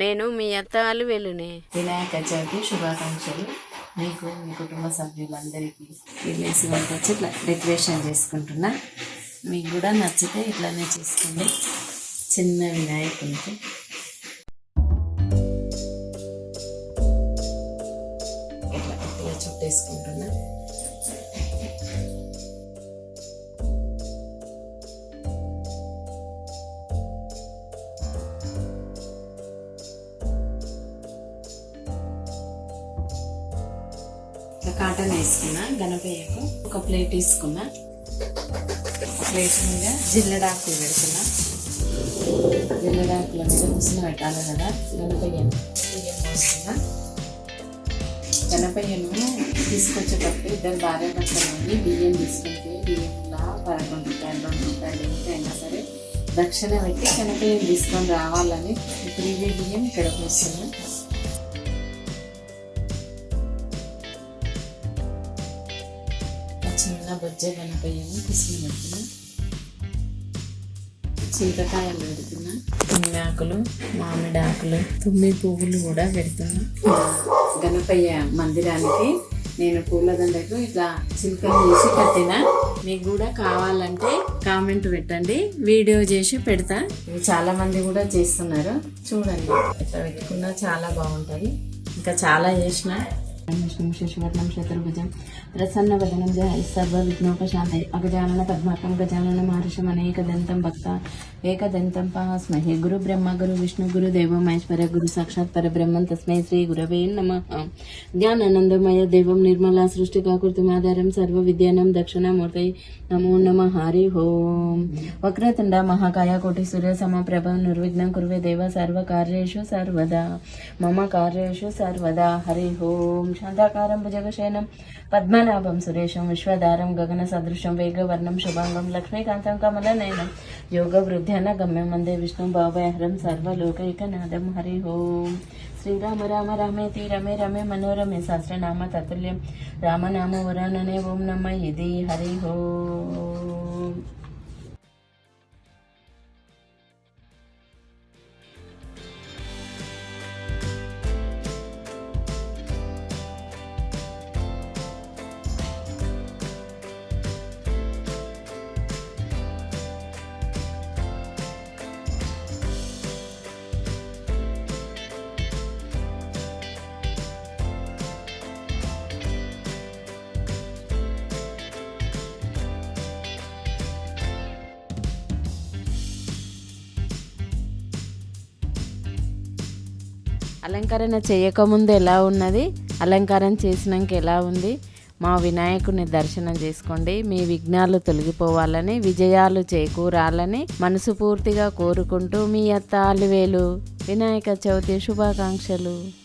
నేను మీ అత్త వెళ్ళునే. వినాయక చవితి శుభాకాంక్షలు. మీకు మీ కుటుంబ సభ్యులందరికీ విలేసి వాళ్ళకి వచ్చి ఇట్లా డెకరేషన్ చేసుకుంటున్నా. మీకు కూడా నచ్చితే ఇట్లానే చేసుకోండి. చిన్న వినాయకునికి. ఇట్లా గట్టిగా చుట్టేసుకుంటున్నా. కాటన్ వేసుకున్నా గణపయ్యకు ఒక ప్లేట్ తీసుకున్నా. ప్లేట్ మీద జిల్లడాకులు పెడుతున్నా. జిల్లడాకుల మీద కుసిన పెట్టాలి కదా గనపయ్యను బియ్యం పోస్తున్నా గనపయ్యను తీసుకొచ్చేటప్పుడు ఇద్దరు భార్య భర్తలని బియ్యం తీసుకుంటే బియ్యంలా పదకొండు రూపాయలు రెండు రూపాయలు ఎంతైనా సరే దక్షిణ పెట్టి గణపయ్యం తీసుకొని రావాలని ప్రీవియ బియ్యం ఇక్కడ పోస్తున్నాను చిన్న బొజ్జ గణపయ్యను కుసిన పెట్టిన చింతకాయలు పెడుతున్నా తుమ్మి ఆకులు మామిడి ఆకులు తుమ్మి పువ్వులు కూడా పెడుతున్నా. గణపయ్య మందిరానికి నేను పూలదండకు ఇట్లా చిలుకలు చేసి కట్టిన. మీకు కూడా కావాలంటే కామెంట్ పెట్టండి వీడియో చేసి పెడతా. చాలా మంది కూడా చేస్తున్నారు. చూడండి ఇట్లా పెట్టుకున్నా చాలా బాగుంటుంది ఇంకా చాలా చేసిన. विष्णु शशिवर्णं शत्रुभुजं प्रसन्नवदनं जय सर्वविघ्नोपशान्तये अगजानन पद्माकं गजानन महर्षम् अनेकदन्तं भक्ता एकदन्तं पास्महे विष्णु गुरुविष्णु गुरुदेव महेश्वर तस्मे श्री तस्मै नम नमः ज्ञानंदमय देव निर्मला सृष्टि सृष्टिकाकृतिमाधारं दक्षिण मूर्त नमो नम हरि ओम् वक्रतुण्डा महाकाया कोटिसूर्यसमप्रभं निर्विघ्न कुर्वे देव सर्वकार्येषु सर्वदा मम कार्यु सर्वदा हरि ओम शान्ताकारं भुजगशयनं, पद्मनाभं, सुरेशं गगन गगनसदृशं, वेगवर्णं शुभांगं लक्ष्मीकान्तं, कमलनयनं योगवृद्ध्यनगम्यं वंदे विष्णुं भावैहरं सर्वलोकैकनादं, हरि ओम्। श्रीराम राम रामेति रमे रमे मनोरमे, सहस्रनाम ततुल्यं रामनाम वरानने ॐ नम यदि हरि ओम्। అలంకరణ చేయకముందు ఎలా ఉన్నది? అలంకారం చేసినాక ఎలా ఉంది? మా వినాయకుని దర్శనం చేసుకోండి. మీ విఘ్నాలు తొలగిపోవాలని విజయాలు చేకూరాలని మనసు పూర్తిగా కోరుకుంటూ మీ అత్త అలివేలు. వినాయక చవితి శుభాకాంక్షలు.